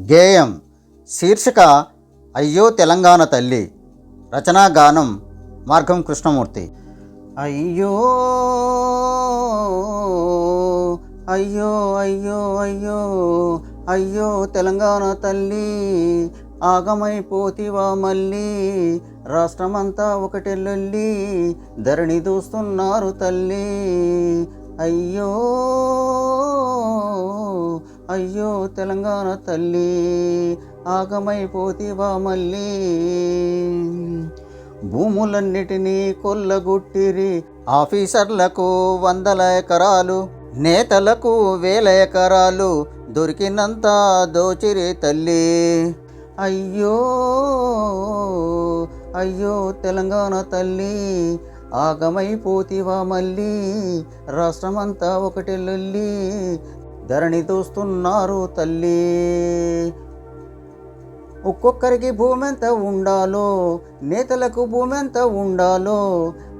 గేయం శీర్షిక అయ్యో తెలంగాణ తల్లి రచనా గానం మార్గం కృష్ణమూర్తి. అయ్యో అయ్యో అయ్యో అయ్యో అయ్యో తెలంగాణ తల్లి ఆగమైపోతివా మళ్ళీ రాష్ట్రమంతా ఒకటెల్లుల్లి ధరణి దూస్తున్నారు తల్లి. అయ్యో అయ్యో తెలంగాణ తల్లి ఆగమైపోతివా మళ్ళీ. భూములన్నిటినీ కొల్లగొట్టిరి ఆఫీసర్లకు వందల ఎకరాలు నేతలకు వేల ఎకరాలు దొరికినంత దోచిరి తల్లి. అయ్యో అయ్యో తెలంగాణ తల్లి ఆగమైపోతివా మళ్ళీ. రాష్ట్రమంతా ఒకటి లొల్లి ధరణి దోస్తున్నారు తల్లి. ఒక్కొక్కరికి భూమి ఎంత ఉండాలో నేతలకు భూమి ఎంత ఉండాలో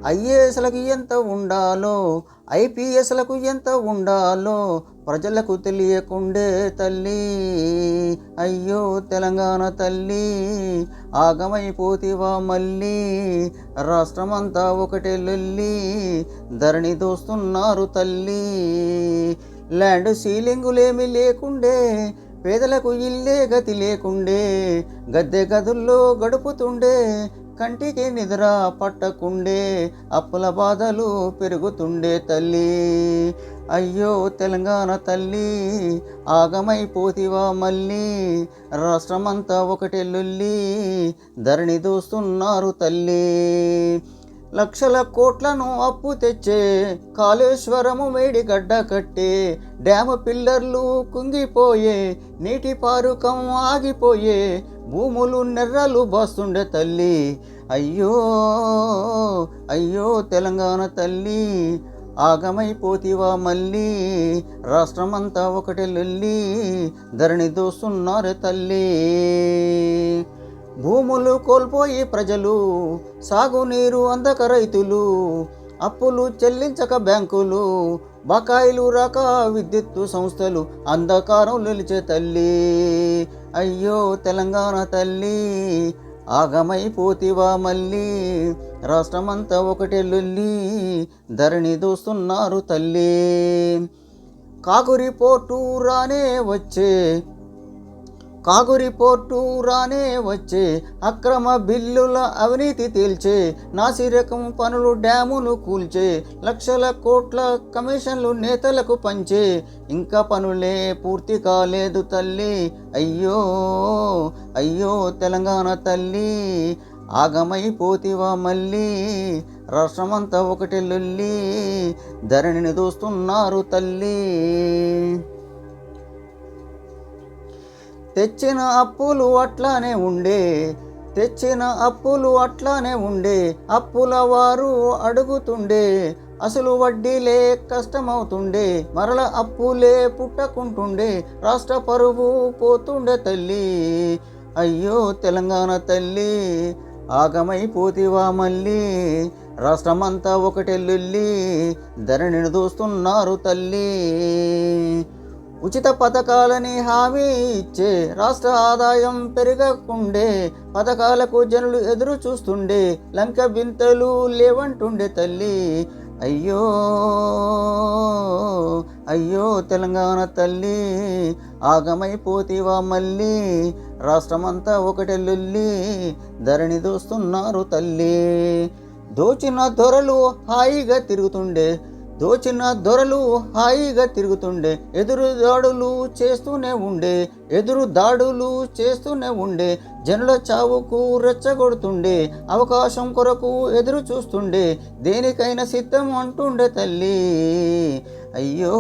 ఐఏఎస్లకు ఎంత ఉండాలో ఐపీఎస్లకు ఎంత ఉండాలో ప్రజలకు తెలియకుండే తల్లి. అయ్యో తెలంగాణ తల్లి ఆగమైపోతివా మళ్ళీ. రాష్ట్రమంతా ఒకటే లొల్లి ధరణి దోస్తున్నారు తల్లి. ల్యాండ్ సీలింగులేమి లేకుండే పేదలకు ఇల్లే గతి లేకుండే గద్దె గదుల్లో గడుపుతుండే కంటికి నిద్ర పట్టకుండే అప్పుల బాధలు పెరుగుతుండే తల్లి. అయ్యో తెలంగాణ తల్లి ఆగమైపోతివా మళ్ళీ రాష్ట్రమంతా ఒకటెల్లుల్లి ధరణి దోస్తున్నారు తల్లి. లక్షల కోట్లను అప్పు తెచ్చే కాళేశ్వరము మేడిగడ్డ కట్టే డ్యాము పిల్లర్లు కుంగిపోయే నీటి పారుకం ఆగిపోయే భూములు నెర్రలు బాస్తుండే తల్లి. అయ్యో అయ్యో తెలంగాణ తల్లి ఆగమైపోతివా మళ్ళీ? రాష్ట్రమంతా ఒకటి లొల్లి ధరణి దోస్తున్నారు తల్లి. భూములు కోల్పోయి ప్రజలు సాగునీరు అందక రైతులు అప్పులు చెల్లించక బ్యాంకులు బకాయిలు రాక విద్యుత్తు సంస్థలు అంధకారం నిలిచే తల్లి. అయ్యో తెలంగాణ తల్లి ఆగమైపోతివా మళ్ళీ. రాష్ట్రమంతా ఒకటే లొల్లి ధరణి దూస్తున్నారు తల్లి. కాకురి పోర్టు రానే వచ్చే కాగురి రిపోర్టు రానే వచ్చే అక్రమ బిల్లుల అవినీతి తేల్చే నాసిరకం పనులు డ్యాములు కూల్చే లక్షల కోట్ల కమిషన్లు నేతలకు పంచే ఇంకా పనులే పూర్తి కాలేదు తల్లి అయ్యో అయ్యో తెలంగాణ తల్లి ఆగమైపోతివా మళ్ళీ రాష్ట్రమంతా ఒకటి లొల్లి ధరణిని దోస్తున్నారు తల్లి. తెచ్చిన అప్పులు అట్లానే ఉండే. తెచ్చిన అప్పులు అట్లానే ఉండే. అప్పుల వారు అడుగుతుండే. అసలు వడ్డీలే కష్టమవుతుండే. మరల అప్పులే పుట్టకుంటుండే. రాష్ట్ర పరువు పోతుండే తల్లి. అయ్యో తెలంగాణ తల్లి. ఆగమైపోతివా మళ్ళీ. రాష్ట్రమంతా ఒకటెల్లుల్లి. ధరణిని దోస్తున్నారు తల్లి. ఉచిత పథకాలని హామీ ఇచ్చే రాష్ట్ర ఆదాయం పెరగకుండే పథకాలకు జనులు ఎదురు చూస్తుండే లంక బింతలు లేవంటుండే తల్లి. అయ్యో అయ్యో తెలంగాణ తల్లి ఆగమైపోతీవా మళ్ళీ? రాష్ట్రమంతా ఒకటెల్లుల్లి ధరణి దోస్తున్నారు తల్లి. దోచిన దొరలు హాయిగా తిరుగుతుండే దోచిన దొరలు హాయిగా తిరుగుతుండే ఎదురు దాడులు చేస్తూనే ఉండే ఎదురు దాడులు చేస్తూనే ఉండే జనుల చావుకు రెచ్చగొడుతుండే అవకాశం కొరకు ఎదురు చూస్తుండే దేనికైనా సిద్ధం అంటుండే తల్లి. అయ్యో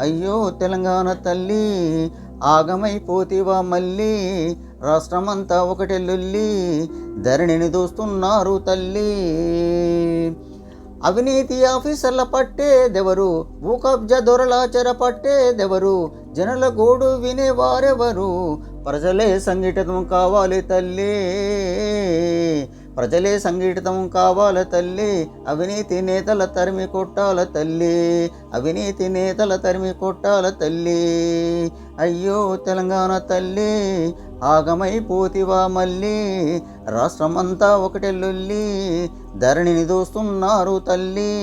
అయ్యో తెలంగాణ తల్లి ఆగమైపోతివా మళ్ళీ రాష్ట్రమంతా ఒకటెల్లుల్లి లొల్లి ధరణిని దోస్తున్నారు తల్లి. అవినీతి ఆఫీసర్ల పట్టేదెవరు భూ కబ్జా దొరల పట్టే పట్టేదెవరు జనుల గోడు వినేవారెవరు ప్రజలే సంఘటితం కావాలి తల్లి. ప్రజలే సంఘటితం కావాల తల్లి. అవినీతి నేతల తరిమి కొట్టాల తల్లి. అవినీతి నేతల తరిమి కొట్టాల తల్లి. అయ్యో తెలంగాణ తల్లి. ఆగమైపోతివా మళ్ళీ. రాష్ట్రమంతా ఒకటే లొల్లి ధరణిని దోస్తున్నారు తల్లి.